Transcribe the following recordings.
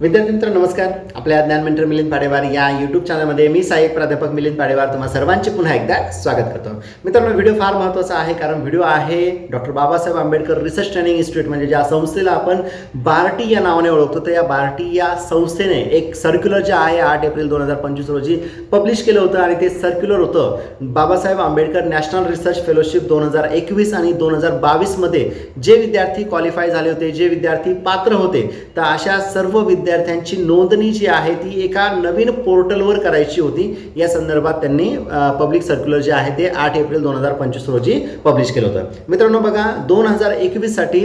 विद्यार्थी मित्र नमस्कार. आपल्या ज्ञान मेंटर मिलिंद पाडेवार या यूट्यूब चॅनलमध्ये मी सहाय्यक प्राध्यापक मिलिंद पाडेवार तुम्हा सर्वांचे पुन्हा एकदा स्वागत करतो. मित्रांनो व्हिडिओ फार महत्त्वाचा आहे कारण व्हिडिओ आहे doctor Babasaheb Ambedkar research training institute म्हणजे ज्या संस्थेला आपण बार्टी या नावाने ओळखतो. तर या बार्टी या संस्थेने एक सर्क्युलर जे आहे आठ एप्रिल दोन हजार पंचवीस रोजी पब्लिश केलं होतं आणि ते सर्क्युलर होतं. Babasaheb Ambedkar national research fellowship दोन हजार एकवीस आणि दोन हजार बावीसमध्ये जे विद्यार्थी क्वालिफाय झाले होते जे विद्यार्थी पात्र होते तर अशा सर्व विद्यार्थ्यांची नोंदणी जी आहे ती एका नवीन पोर्टलवर करायची होती. या संदर्भात त्यांनी पब्लिक सर्क्युलर जे आहे ते आठ एप्रिल दोन हजार पंचवीस रोजी पब्लिश केलं होतं. मित्रांनो बघा दोन हजार एकवीससाठी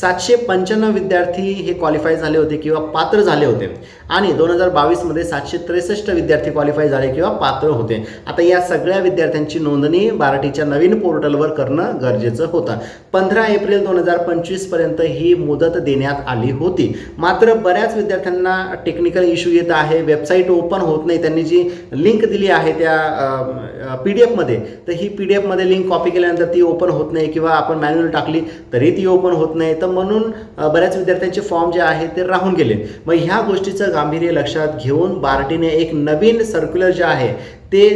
सातशे पंच्याण्णव विद्यार्थी हे क्वालिफाय झाले होते किंवा पात्र झाले होते. आणि दोन हजार बावीसमध्ये सातशे त्रेसष्ट विद्यार्थी क्वालिफाय झाले किंवा पात्र होते. आता या सगळ्या विद्यार्थ्यांची नोंदणी बाराटीच्या नवीन पोर्टलवर करणं गरजेचं होतं. पंधरा एप्रिल दोन हजार पंचवीसपर्यंत ही मुदत देण्यात आली होती. मात्र बऱ्याच विद्यार्थ्यांना टेक्निकल इश्यू येत आहे वेबसाईट ओपन होत नाही त्यांनी जी लिंक दिली आहे त्या पी डी एफमध्ये तर ही पी डी एफमध्ये लिंक कॉपी केल्यानंतर ती ओपन होत नाही किंवा आपण मॅन्युअल टाकली तरी ती ओपन होत नाही. तर म्हणून बऱ्याच विद्यार्थ्यांचे फॉर्म जे आहे ते राहून गेले. मग ह्या गोष्टीचं गांभीर्य लक्षात घेऊन बार्टीने एक नवीन सर्क्युलर जे आहे ते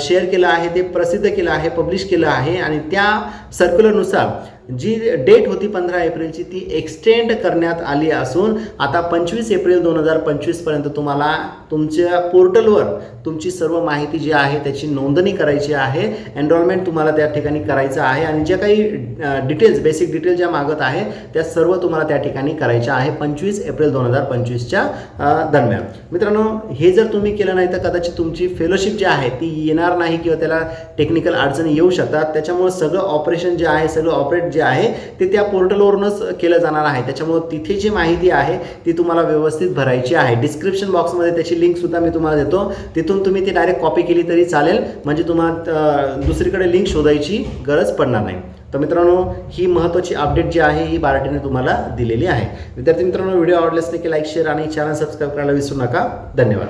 शेअर केलं आहे ते प्रसिद्ध केलं आहे पब्लिश केलं आहे आणि त्या सर्क्युलरनुसार जी डेट होती पंधरा एप्रिलची ती एक्सटेंड करण्यात आली असून आता पंचवीस एप्रिल दोन हजार पंचवीसपर्यंत तुम्हाला तुमच्या पोर्टलवर तुमची सर्व माहिती जी आहे त्याची नोंदणी करायची आहे. एनरोलमेंट तुम्हाला त्या ठिकाणी करायचं आहे आणि ज्या काही डिटेल्स बेसिक डिटेल्स ज्या मागत आहे त्या सर्व तुम्हाला त्या ठिकाणी करायच्या आहे पंचवीस एप्रिल दोन हजार पंचवीसच्या दरम्यान. मित्रांनो हे जर तुम्ही केलं नाही तर कदाचित तुमची फेल ओनरशिप जी आहे ती येणार नाही किंवा त्याला टेक्निकल अडचणी येऊ शकतात. त्याच्यामुळे सगळं ऑपरेशन जे आहे सगळं ऑपरेट जे आहे ते त्या पोर्टलवरूनच केलं जाणार आहे. त्याच्यामुळे तिथे जी माहिती आहे ती तुम्हाला व्यवस्थित भरायची आहे. डिस्क्रिप्शन बॉक्समध्ये त्याची लिंकसुद्धा मी तुम्हाला देतो. तिथून तुम्ही ती डायरेक्ट कॉपी केली तरी चालेल. म्हणजे तुम्हाला दुसरीकडे लिंक शोधायची गरज पडणार नाही. तर मित्रांनो ही महत्त्वाची अपडेट जी आहे ही बाराटीने तुम्हाला दिलेली आहे. विद्यार्थी मित्रांनो व्हिडिओ आवडल्यास नक्की लाईक शेअर आणि चॅनल सबस्क्राईब करायला विसरू नका. धन्यवाद.